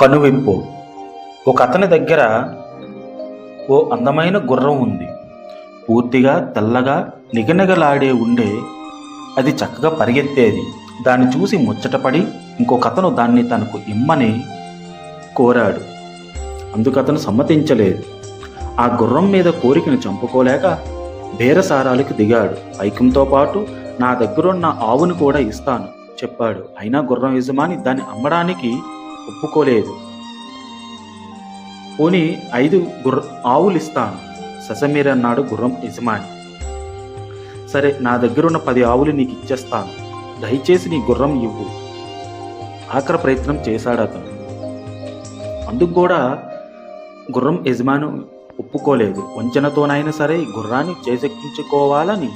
కనువింపు. ఒక అతని దగ్గర ఓ అందమైన గుర్రం ఉంది. పూర్తిగా తెల్లగా నిగనిగలాడే ఉండే అది చక్కగా పరిగెత్తేది. దాన్ని చూసి ముచ్చటపడి ఇంకొక అతను దాన్ని తనకు ఇమ్మని కోరాడు. అందుకతను సమ్మతించలేదు. ఆ గుర్రం మీద కోరికను చంపుకోలేక బేరసారాలకు దిగాడు. ఐక్యంతో పాటు నా దగ్గరున్న ఆవును కూడా ఇస్తాను చెప్పాడు. అయినా గుర్రం యజమాని దాన్ని అమ్మడానికి ఒప్పుకోలేదు. పోనీ ఐదు గుర్ర ఆవులు ఇస్తాను ససమీర్ అన్నాడు గుర్రం యజమాని. సరే నా దగ్గరున్న పది ఆవులు నీకు ఇచ్చేస్తాను దయచేసి నీ గుర్రం ఇవ్వు. ఆఖరి ప్రయత్నం చేశాడు అతను. అందుకు కూడా గుర్రం యజమాని ఒప్పుకోలేదు. వంచనతోనైనా సరే గుర్రాన్ని చేసెక్కించుకోవాలని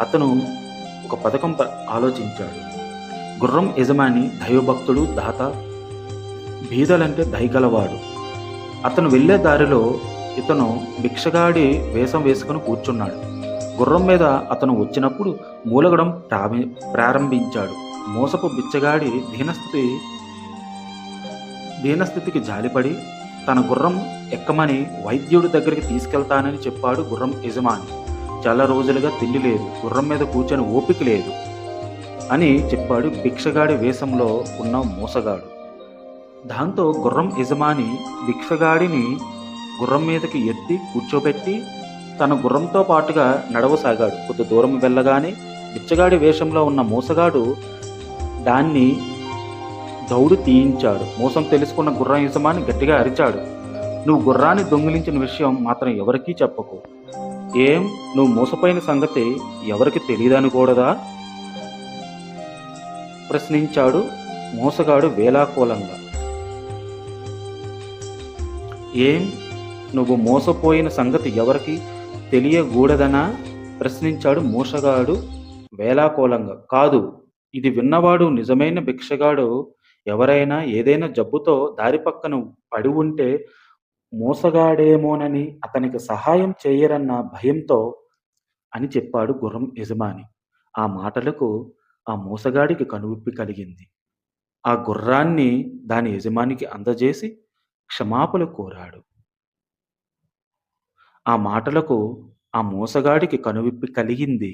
అతను ఒక పథకం ప- ఆలోచించాడు. గుర్రం యజమాని దైవభక్తుడు దాత బీదలంటే దయగలవాడు. అతను వెళ్ళే దారిలో ఇతను భిక్షగాడి వేషం వేసుకుని కూర్చున్నాడు. గుర్రం మీద అతను వచ్చినప్పుడు మూలగడం ప్రారంభించాడు. మోసపు బిచ్చగాడి దీనస్థితి దీనస్థితికి జాలిపడి తన గుర్రం ఎక్కమని వైద్యుడి దగ్గరికి తీసుకెళ్తానని చెప్పాడు గుర్రం యజమాని. చాలా రోజులుగా తిండి లేదు గుర్రం మీద కూర్చొని ఓపిక లేదు అని చెప్పాడు భిక్షగాడి వేషంలో ఉన్న మోసగాడు. దాంతో గుర్రం యజమాని భిక్షగాడిని గుర్రం మీదకి ఎత్తి కూర్చోబెట్టి తన గుర్రంతో పాటుగా నడవసాగాడు. కొద్ది దూరం వెళ్ళగానే బిచ్చగాడి వేషంలో ఉన్న మూసగాడు దాన్ని దౌడు తీయించాడు. మోసం తెలుసుకున్న గుర్రం యజమాని గట్టిగా అరిచాడు. నువ్వు గుర్రాన్ని దొంగిలించిన విషయం మాత్రం ఎవరికీ చెప్పకు. ఏం? నువ్వు మోసపోయిన సంగతి ఎవరికి తెలియదనకూడదా? ప్రశ్నించాడు మోసగాడు వేలాకోలంగా. ఏం? నువ్వు మోసపోయిన సంగతి ఎవరికి తెలియకూడదనా ప్రశ్నించాడు మోసగాడు వేలాకోలంగా. కాదు ఇది విన్నవాడు నిజమైన భిక్షగాడు. ఎవరైనా ఏదైనా జబ్బుతో దారి పక్కన పడి ఉంటే మోసగాడేమోనని అతనికి సహాయం చేయరన్న భయంతో అని చెప్పాడు గుర్రం యజమాని. ఆ మాటలకు ఆ మోసగాడికి కనువిప్పి కలిగింది. ఆ గుర్రాన్ని దాని యజమానికి అందజేసి క్షమాపణ కోరాడు. ఆ మాటలకు ఆ మోసగాడికి కనువిప్పి కలిగింది.